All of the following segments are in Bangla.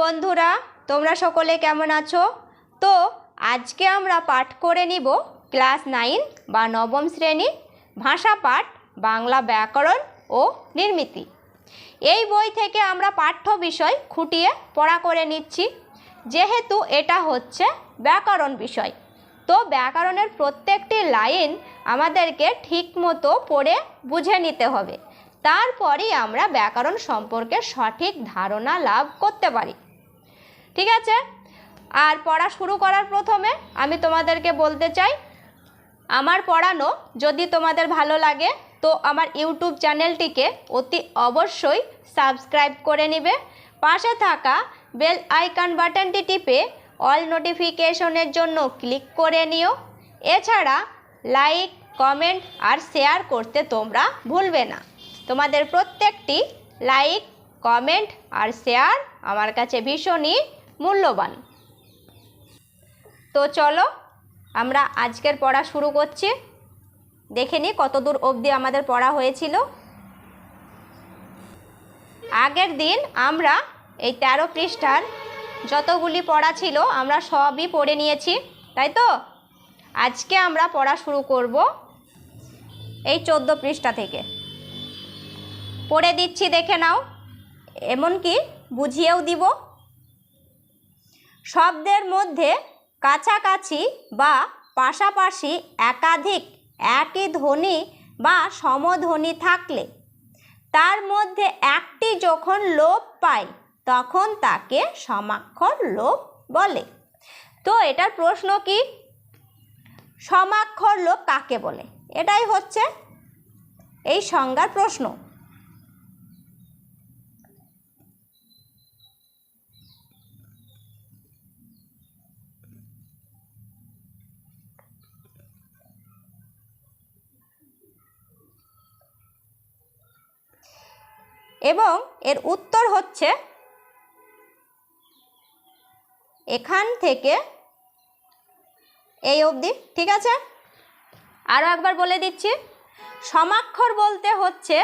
বন্ধুরা, তোমরা সকলে কেমন আছো? তো, আজকে আমরা পাঠ করে নিব ক্লাস নাইন বা নবম শ্রেণি ভাষা পাঠ, বাংলা ব্যাকরণ ও নির্মিতি। এই বই থেকে আমরা পাঠ্য বিষয় খুঁটিয়ে পড়া করে নিচ্ছি। যেহেতু এটা হচ্ছে ব্যাকরণ বিষয়, তো ব্যাকরণের প্রত্যেকটি লাইন আমাদেরকে ঠিকমতো পড়ে বুঝে নিতে হবে। তারপরেই আমরা ব্যাকরণ সম্পর্কে সঠিক ধারণা লাভ করতে পারি। ঠিক আছে? আর পড়া শুরু করার প্রথমে আমি তোমাদেরকে বলতে চাই, আমার পড়ানো যদি তোমাদের ভালো লাগে, তো আমার ইউটিউব চ্যানেলটিকে অতি অবশ্যই সাবস্ক্রাইব করে নেবে। পাশে থাকা বেল আইকন বাটনটি টিপে অল নোটিফিকেশনের জন্য ক্লিক করে নিও। এছাড়া লাইক, কমেন্ট আর শেয়ার করতে তোমরা ভুলবে না। তোমাদের প্রত্যেকটি লাইক, কমেন্ট আর শেয়ার আমার কাছে ভীষণই মূল্যবান। তো চলো, আমরা আজকের পড়া শুরু করছি। দেখে নিই কতদূর অবধি আমাদের পড়া হয়েছিল। আগের দিন আমরা এই তেরো পৃষ্ঠার যতগুলি পড়া ছিল, আমরা সবই পড়ে নিয়েছি, তাই তো? আজকে আমরা পড়া শুরু করব এই চোদ্দ পৃষ্ঠা থেকে। পড়ে দিচ্ছি, দেখে নাও। এমনকি বুঝিয়েও দিব। শব্দের মধ্যে কাছাকাছি বা পাশাপাশি একাধিক একই ধ্বনি বা সমধ্বনি থাকলে, তার মধ্যে একটি যখন লোপ পায়, তখন তাকে সমাক্ষর লোপ বলে। তো এটার প্রশ্ন কি? সমাক্ষর লোপ কাকে বলে? এটাই হচ্ছে এই সংজ্ঞার প্রশ্ন। এবং এর উত্তর হচ্ছে এখান থেকে এই অবধি, ঠিক আছে? আরও একবার বলে দিচ্ছি। সমাক্ষর বলতে হচ্ছে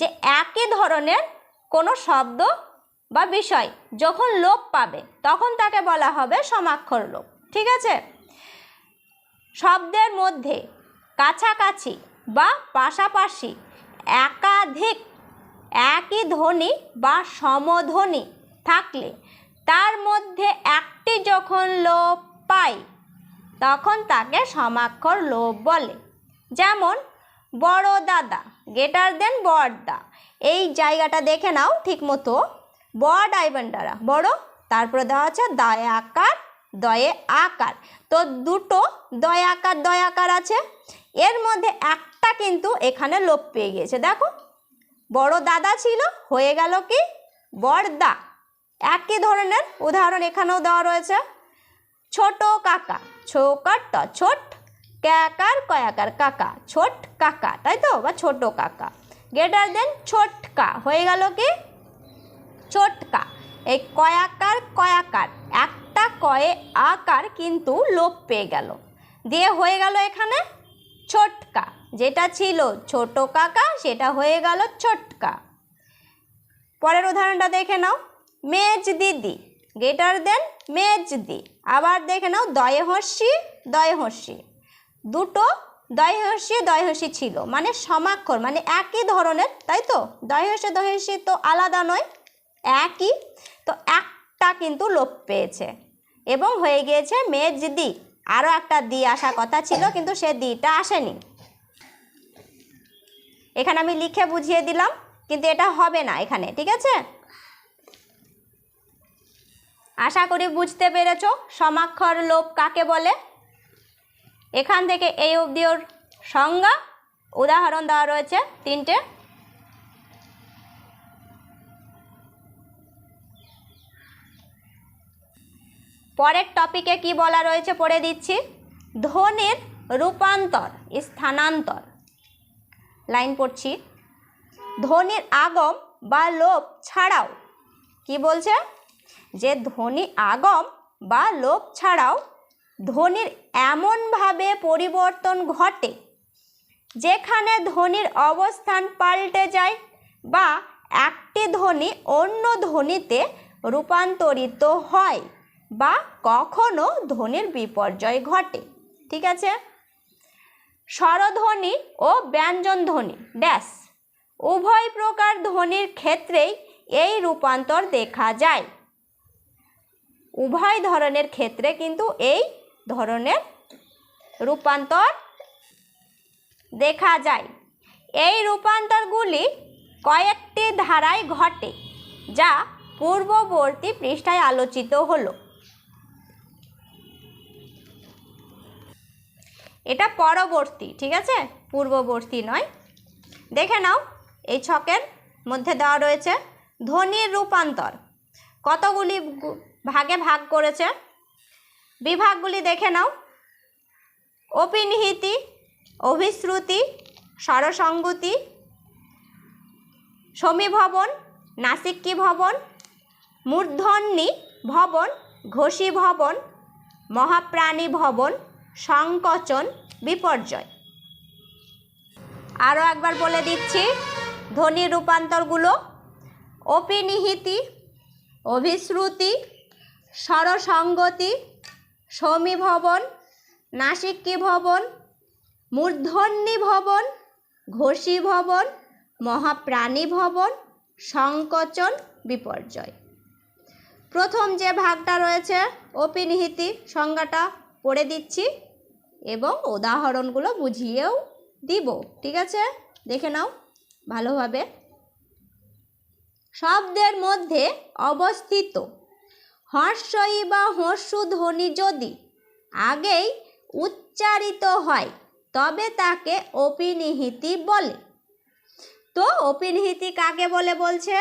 যে একই ধরনের কোনো শব্দ বা বিষয় যখন লোপ পাবে, তখন তাকে বলা হবে সমাক্ষর লোপ, ঠিক আছে? শব্দের মধ্যে কাছাকাছি বা পাশাপাশি একাধিক একই ধ্বনি বা সমধ্বনি থাকলে তার মধ্যে একটি যখন লোপ পায়, তখন তাকে সমাক্ষর লোপ বলে। যেমন, বড় দাদা গেটার দেন বড়দা। এই জায়গাটা দেখে নাও ঠিক মতো বড় আইবান্ডারা বড়, তারপরে দেওয়া আছে দয় আকার, দয়ে আকার। তো দুটো দয় আকার আকার আছে। এর মধ্যে একটা কিন্তু এখানে লোপ পেয়ে গিয়েছে। দেখো বড় দাদা ছিল, হয়ে গেল কি? বড়দা। একই ধরনের উদাহরণ এখানেও দেওয়া রয়েছে। ছোট কাকা, ছোকার ট ছোট, ক্যাকার কয়াকার কাকা, ছোট কাকা, তাই তো? বা ছোট কাকা। গেটার দেন ছোটকা হয়ে গেল কি? ছোটকা এই কয়াকার কয়াকার, একটা কয়ে আকার কিন্তু লোপ পেয়ে গেল। দিয়ে হয়ে গেল এখানে ছোটকা যেটা ছিল ছোট কাকা, সেটা হয়ে গেল ছোটকা। পরের উদাহরণটা দেখে নাও। মেজ দিদি গেটার দেন মেজ দি। আবার দেখে নাও দয়ে হস্যি দয়ে হস্যি দুটো দয় হস্যি দয় হস্যি ছিল। মানে সমাক্ষর মানে একই ধরনের, তাই তো? দয় হস্যি দয় হস্যি তো আলাদা নয়, একই। তো একটা কিন্তু লোপ পেয়েছে। এবং হয়ে গিয়েছে মেজ দি। আরও একটা দি আসা কথা ছিল, কিন্তু সে দিটা আসেনি। এখানে আমি লিখে বুঝিয়ে দিলাম, কিন্তু এটা হবে না এখানে, ঠিক আছে? আশা করি বুঝতে পেরেছ, সমাক্ষর লোপ কাকে বলে? এখান থেকে এই অবধি ওর সংজ্ঞা, উদাহরণ দেওয়া রয়েছে, তিনটে। পরের টপিকে কি বলা রয়েছে, পড়ে দিচ্ছি। ধ্বনির রূপান্তর, স্থানান্তর। লাইন পড়ছি। ধ্বনির আগম বা লোপ ছাড়াও, কি বলছে? যে ধ্বনি আগম বা লোপ ছাড়াও ধ্বনির এমনভাবে পরিবর্তন ঘটে, যেখানে ধ্বনির অবস্থান পাল্টে যায় বা একটি ধ্বনি অন্য ধ্বনিতে রূপান্তরিত হয় বা কখনো ধ্বনির বিপর্যয় ঘটে। ঠিক আছে? স্বরধ্বনি ও ব্যঞ্জন ধ্বনি ড্যাশ উভয় প্রকার ধ্বনির ক্ষেত্রেই এই রূপান্তর দেখা যায়। উভয় ধরনের ক্ষেত্রে কিন্তু এই ধরনের রূপান্তর দেখা যায়। এই রূপান্তরগুলি কয়েকটি ধারায় ঘটে, যা পূর্ববর্তী পৃষ্ঠায় আলোচিত হলো। এটা পরবর্তী, ঠিক আছে? পূর্ববর্তী নয়। দেখে নাও, এই ছকের মধ্যে দেওয়া রয়েছে ধ্বনির রূপান্তর। কতগুলি ভাগে ভাগ করেছে? বিভাগগুলি দেখে নাও। অপিনিহিতি, অভিশ্রুতি, স্বরসঙ্গতি, সমীভবন নাসিক্কি ভবন, মূর্ধন্যী ভবন, ঘোষী ভবন, মহাপ্রাণী ভবন সংকোচন, বিপর্যয়। আরও একবার বলে দিচ্ছি, ধ্বনি রূপান্তরগুলো, অপিনিহিতি, অভিশ্রুতি, স্বরসঙ্গতি, সমীভবন নাসিক্কি ভবন মূর্ধন্যী ভবন ঘোষী ভবন মহাপ্রাণী ভবন সংকোচন, বিপর্যয়। প্রথম যে ভাগটা রয়েছে, অপিনিহিতি সংজ্ঞাটা পড়ে দিচ্ছি। এবং উদাহরণগুলো বুঝিয়েও দিব, ঠিক আছে? দেখে নাও ভালোভাবে। শব্দের মধ্যে অবস্থিত, হর্ষই বা হর্ষু ধ্বনি যদি আগেই উচ্চারিত হয়, তবে তাকে অপিনিহিতি বলে। তো অপিনিহিতি কাকে বলে বলছে?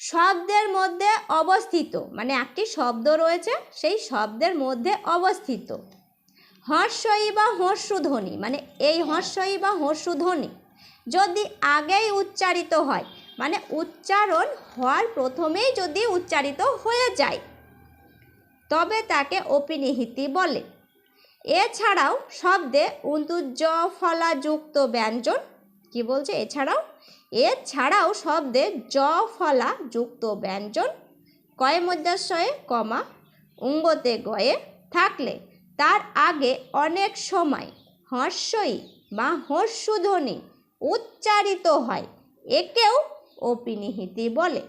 শব্দের মধ্যে অবস্থিত মানে একটি শব্দ রয়েছে, সেই শব্দের মধ্যে অবস্থিত। হর্ষই বা হর্ষু ধ্বনি মানে এই হর্ষই বা হর্ষু ধ্বনি যদি আগেই উচ্চারিত হয় মানে উচ্চারণ হওয়ার প্রথমেই যদি উচ্চারিত হয়ে যায়, তবে তাকে অপিনিহিতি বলে। এছাড়াও শব্দে উন্তুজ ফলাযুক্ত ব্যঞ্জন, কি বলছে এছাড়াও? এছাড়াও শব্দে জ, ফলা, যুক্ত ব্যঞ্জন, কয় মধ্যাশয়ে, কমা, উঙ্গতে গয়ে থাকলে তার আগে অনেক সময় হর্ষই বা হর্ষধ্বনি উচ্চারিত হয়। একেও অপিনিহিতি বলে।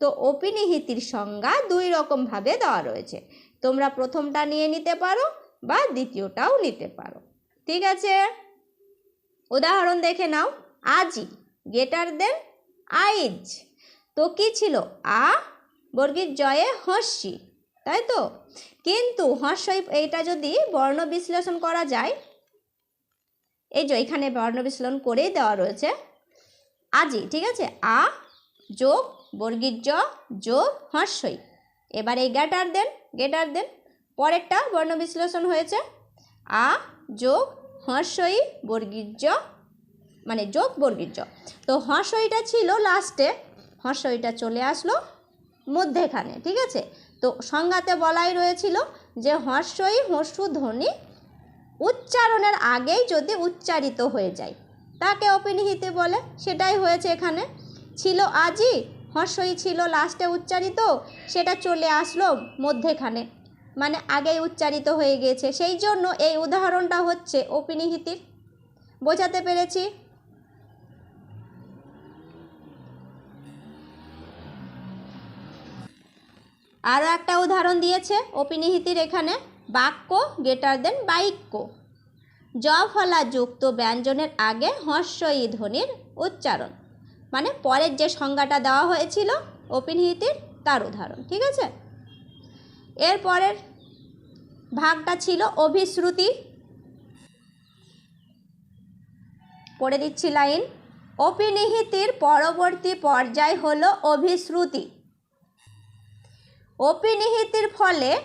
তো অপিনিহিতির সংজ্ঞা দুই রকমভাবে দেওয়া রয়েছে। তোমরা প্রথমটা নিয়ে নিতে পারো বা দ্বিতীয়টাও নিতে পারো। ঠিক আছে? উদাহরণ দেখে নাও। আজি, গেটার দেন আইজ। তো কি ছিল? আ, বর্গীর জয়ে হস্যি তাই তো? কিন্তু হর্ষই এইটা যদি বর্ণ বিশ্লেষণ করা যায়, এই যে এখানে বর্ণ বিশ্লেষণ করেই দেওয়া রয়েছে, আজি, ঠিক আছে? আ যোগ বর্গীর জ যোগ হর্ষই এবার এই গেটার দেন গেটার দেন, পরেরটা বর্ণ বিশ্লেষণ হয়েছে। আ যোগ হর্ষই বর্গীর জ মানে যোগ বর্গীর জ তো হর্ষইটা ছিল লাস্টে, হর্ষইটা চলে আসলো মধ্যেখানে, ঠিক আছে? তো সংজ্ঞাতে বলাই রয়েছিল যে হর্ষই হর্ষু ধ্বনি উচ্চারণের আগেই যদি উচ্চারিত হয়ে যায়। তাকে অপিনিহিতি বলে, সেটাই হয়েছে এখানে। ছিল আজই হর্ষই ছিল লাস্টে উচ্চারিত, সেটা চলে আসলো মধ্যেখানে মানে আগেই উচ্চারিত হয়ে গিয়েছে। সেই জন্য এই উদাহরণটা হচ্ছে অপিনিহিতির। বোঝাতে পেরেছি? আরও একটা উদাহরণ দিয়েছে অপিনিহিতির এখানে, বাক্য গেটার দেন বাইক্য জ ফলা যুক্ত ব্যঞ্জনের আগে হর্ষই ধ্বনির উচ্চারণ। মানে পরের যে সংজ্ঞাটা দেওয়া হয়েছিল, অপিনিহিতির তার উদাহরণ, ঠিক আছে? এর পরের ভাগটা ছিল অভিশ্রুতি। পড়ে দিচ্ছি লাইন। অপিনিহিতির পরবর্তী পর্যায় হলো অভিশ্রুতি। অপিনিহিতির ফলে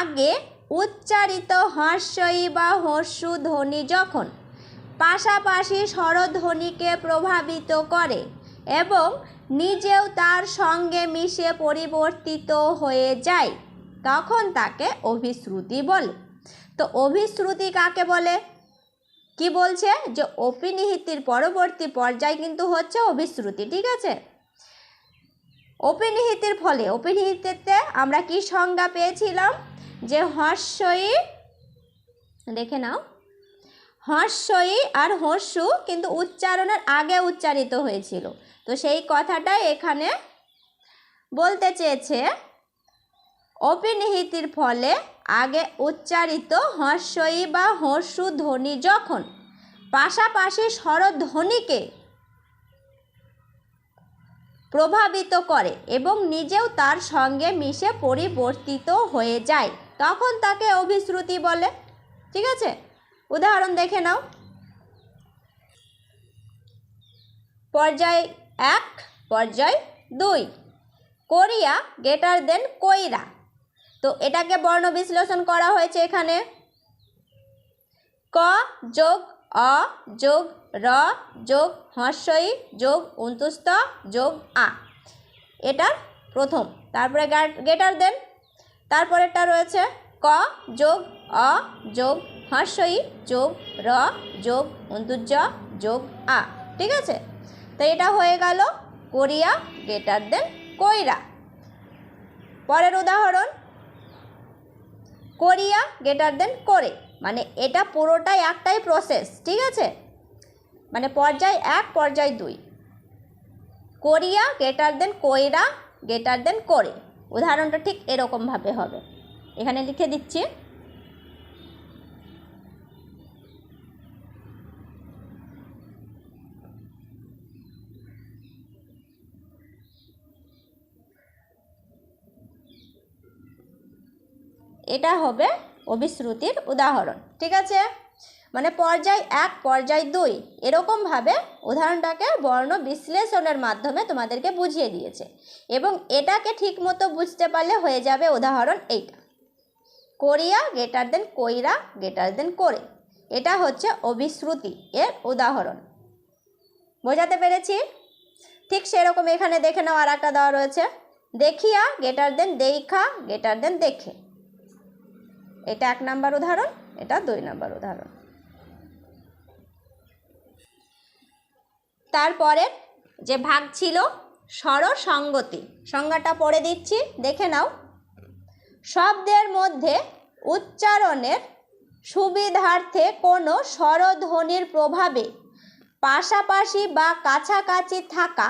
আগে উচ্চারিত হর্ষই বা হর্ষু ধ্বনি যখন পাশাপাশি স্বরধ্বনিকে প্রভাবিত করে এবং নিজেও তার সঙ্গে মিশে পরিবর্তিত হয়ে যায়, তখন তাকে অভিশ্রুতি বলে। তো অভিশ্রুতি কাকে বলে? কি বলছে? যে অপিনিহিতির পরবর্তী পর্যায় কিন্তু হচ্ছে অভিশ্রুতি, ঠিক আছে? অপিনিহিতের ফলে অপিনিহিতেতে আমরা কি সংজ্ঞা পেয়েছিলাম? যে হর্ষই, দেখে নাও, হর্ষই আর হর্ষু কিন্তু উচ্চারণের আগে উচ্চারিত হয়েছিল। তো সেই কথাটাই এখানে বলতে চেয়েছে অপিনিহিতির ফলে আগে উচ্চারিত হর্ষই বা হর্ষু ধ্বনি যখন, পাশাপাশি স্বরধ্বনিকে প্রভাবিত করে এবং নিজেও তার সঙ্গে মিশে পরিবর্তিত হয়ে যায়। তখন তাকে অভিশ্রুতি বলে, ঠিক আছে, উদাহরণ দেখে নাও। পর্যায় এক, পর্যায় দুই, কোরিয়া গেটার দেন কইরা। তো এটাকে বর্ণ বিশ্লেষণ করা হয়েছে এখানে। ক যোগ, অ যোগ র যোগ হর্ষই যোগ উন্তুস্ত যোগ আ। এটার প্রথম। তারপরে গেটার দেন। তারপরেরটা রয়েছে ক যোগ অ যোগ হর্ষই যোগ র যোগ অন্তুজ যোগ আ। ঠিক আছে? তো এটা হয়ে গেল কোরিয়া, গেটার দেন কইরা। পরের উদাহরণ। কোরিয়া, গেটার দেন করে। মানে এটা পুরোটাই একটাই প্রসেস ঠিক আছে? মানে পর্যায় এক, পর্যায় দুই। কোরিয়া গেটার দেন কইরা গেটার দেন করে। উদাহরণটা ঠিক এরকমভাবে হবে। এখানে লিখে দিচ্ছি। এটা হবে অভিশ্রুতির উদাহরণ। ঠিক আছে? মানে পর্যায় এক, পর্যায় দুই। এরকমভাবে উদাহরণটাকে বর্ণ বিশ্লেষণের মাধ্যমে তোমাদেরকে বুঝিয়ে দিয়েছে। এবং এটাকে ঠিকমতো বুঝতে পারলে হয়ে যাবে উদাহরণ এইটা। কোরিয়া গেটার দেন কইরা গেটার দেন করে। এটা হচ্ছে অভিশ্রুতি এর উদাহরণ। বোঝাতে পেরেছি? ঠিক সেরকম এখানে দেখে নাও আর একটা দেওয়া রয়েছে। দেখিয়া গেটার দেন দেখা গেটার দেন দেখে। এটা এক নাম্বার উদাহরণ, এটা দুই নাম্বার উদাহরণ। তারপরে যে ভাগ ছিল স্বরসঙ্গতি, সংজ্ঞাটা পড়ে দিচ্ছি, দেখে নাও। শব্দের মধ্যে উচ্চারণের সুবিধার্থে কোনো স্বরধ্বনির প্রভাবে পাশাপাশি বা কাছাকাছি থাকা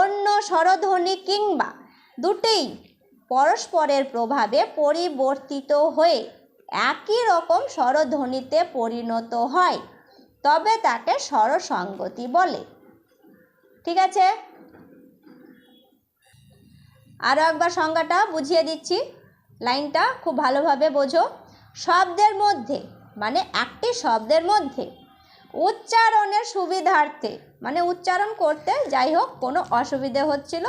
অন্য স্বরধ্বনি কিংবা দুটেই পরস্পরের প্রভাবে পরিবর্তিত হয়ে একই রকম স্বরধ্বনিতে পরিণত হয়, তবে তাকে স্বরসঙ্গতি বলে। ঠিক আছে? আরও একবার সংজ্ঞাটা বুঝিয়ে দিচ্ছি। লাইনটা খুব ভালোভাবে বোঝো। শব্দের মধ্যে মানে একটি শব্দের মধ্যে উচ্চারণের সুবিধার্থে মানে উচ্চারণ করতে যাই হোক, কোনো অসুবিধে হচ্ছিল,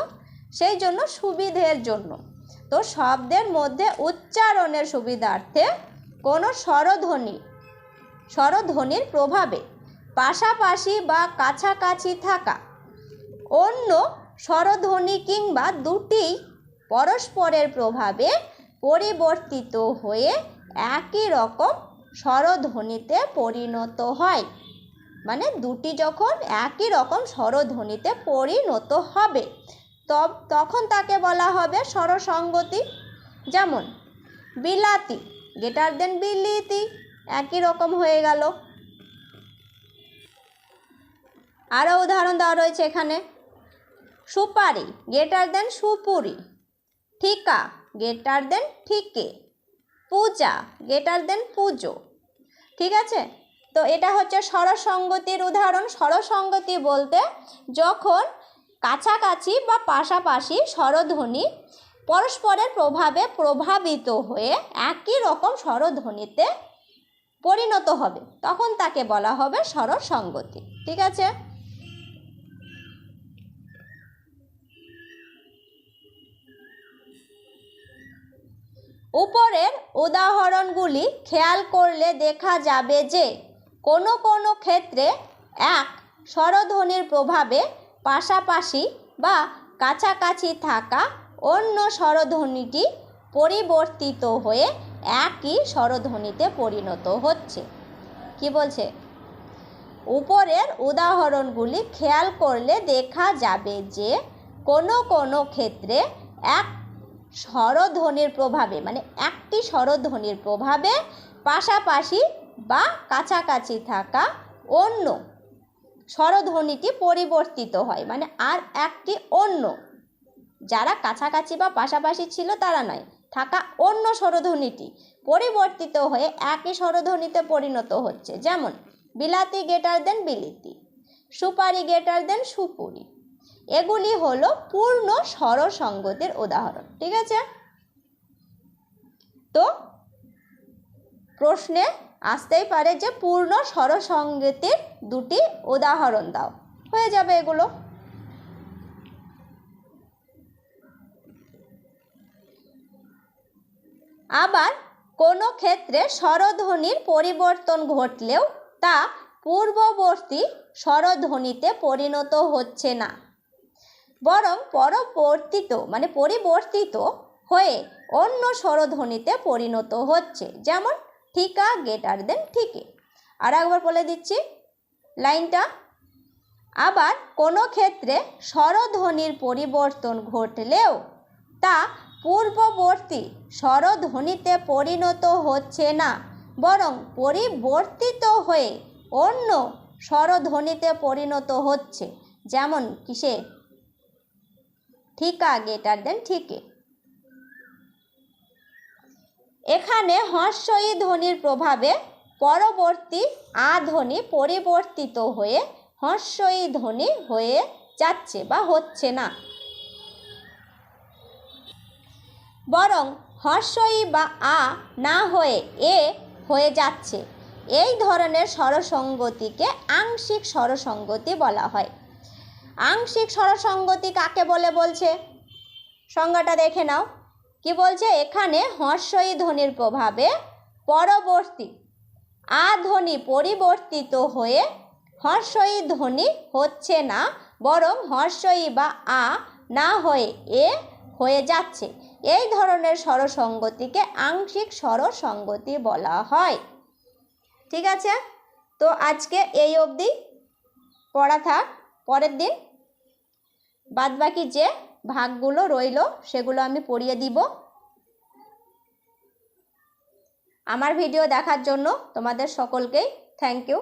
সেই জন্য সুবিধের জন্য। তো শব্দের মধ্যে উচ্চারণের সুবিধার্থে কোনো স্বরধ্বনি, স্বরধ্বনির প্রভাবে পাশাপাশি বা কাছাকাছি থাকা অন্য স্বরধ্বনি কিংবা দুটি পরস্পরের প্রভাবে পরিবর্তিত হয়ে একই রকম স্বরধ্বনিতে পরিণত হয়। মানে দুটি যখন একই রকম স্বরধ্বনিতে পরিণত হবে, তব, তখন তাকে বলা হবে স্বরসঙ্গতি। যেমন, বিলাতি গেটার দেন বিলিতি, একই রকম হয়ে গেল। আরও উদাহরণ দেওয়া রয়েছে এখানে। সুপারি গেটার দেন সুপুরি। ঠিকা গেটার দেন ঠিকে। পূজা গেটার দেন পুজো। ঠিক আছে? তো এটা হচ্ছে স্বরসঙ্গতির উদাহরণ। স্বরসঙ্গতি বলতে যখন কাছাকাছি বা পাশাপাশি স্বরধ্বনি পরস্পরের প্রভাবে প্রভাবিত হয়ে একই রকম স্বরধ্বনিতে পরিণত হবে, তখন তাকে বলা হবে স্বরসঙ্গতি। ঠিক আছে? উপরের উদাহরণগুলি খেয়াল করলে দেখা যাবে যে কোনো কোনো ক্ষেত্রে এক, স্বরধ্বনির প্রভাবে পাশাপাশি বা কাছাকাছি থাকা অন্য স্বরধ্বনিটি পরিবর্তিত হয়ে একই স্বরধ্বনিতে পরিণত হচ্ছে। কি বলছে? উপরের উদাহরণগুলি খেয়াল করলে দেখা যাবে যে কোনো কোনো ক্ষেত্রে এক স্বরধ্বনির প্রভাবে মানে একটি স্বরধ্বনির প্রভাবে পাশাপাশি বা কাছাকাছি থাকা অন্য স্বরধ্বনিটি পরিবর্তিত হয় মানে আর একটি অন্য। যারা কাছাকাছি বা পাশাপাশি ছিল তারা নয়, থাকা অন্য স্বরধ্বনিটি পরিবর্তিত হয়ে একই স্বরধ্বনিতে পরিণত হচ্ছে। যেমন, বিলাতি গেটার দেন বিলিতি, সুপারি গেটার দেন সুপুরি। এগুলি হলো পূর্ণ স্বরসঙ্গতির উদাহরণ, ঠিক আছে? তো প্রশ্নে আসতেই পারে যে পূর্ণ স্বরসঙ্গতির দুটি উদাহরণ দাও, হয়ে যাবে এগুলো। আবার কোনো ক্ষেত্রে স্বরধ্বনির পরিবর্তন ঘটলেও তা পূর্ববর্তী স্বরধ্বনিতে পরিণত হচ্ছে না। বরং পরবর্তিত মানে পরিবর্তিত হয়ে অন্য স্বরধ্বনিতে পরিণত হচ্ছে। যেমন, ঠিকা গেটার দেন ঠিকে। আর একবার বলে দিচ্ছি, লাইনটা। আবার কোনো ক্ষেত্রে স্বরধ্বনির পরিবর্তন ঘটলেও তা পূর্ববর্তী স্বরধ্বনিতে পরিণত হচ্ছে না, বরং পরিবর্তিত হয়ে অন্য স্বরধ্বনিতে পরিণত হচ্ছে। যেমন, কিসে? ঠিকা গেটার দেন ঠিকে এখানে হর্ষই ধ্বনির প্রভাবে পরবর্তী আ ধ্বনি পরিবর্তিত হয়ে হর্ষই ধ্বনি হয়ে যাচ্ছে বা হচ্ছে না। বরং হর্ষই বা আ না হয়ে এ হয়ে যাচ্ছে। এই ধরনের স্বরসঙ্গতিকে আংশিক স্বরসঙ্গতি বলা হয়। আংশিক স্বরসঙ্গতি কাকে বলে বলছে? সংজ্ঞাটা দেখে নাও। কি বলছে? এখানে হর্ষই ধ্বনির প্রভাবে পরবর্তী আ ধ্বনি পরিবর্তিত হয়ে হর্ষই ধ্বনি হচ্ছে না, বরং হর্ষই বা আ না হয়ে এ হয়ে যাচ্ছে। এই ধরনের স্বরসঙ্গতিকে আংশিক স্বরসঙ্গতি বলা হয়। ঠিক আছে? তো আজকে এই অবধি। পড়া থাক। পরের দিন বাদবাকি যে ভাগগুলো রইল, সেগুলো আমি পড়িয়ে দিব। আমার ভিডিও দেখার জন্য তোমাদের সকলকেই থ্যাংক ইউ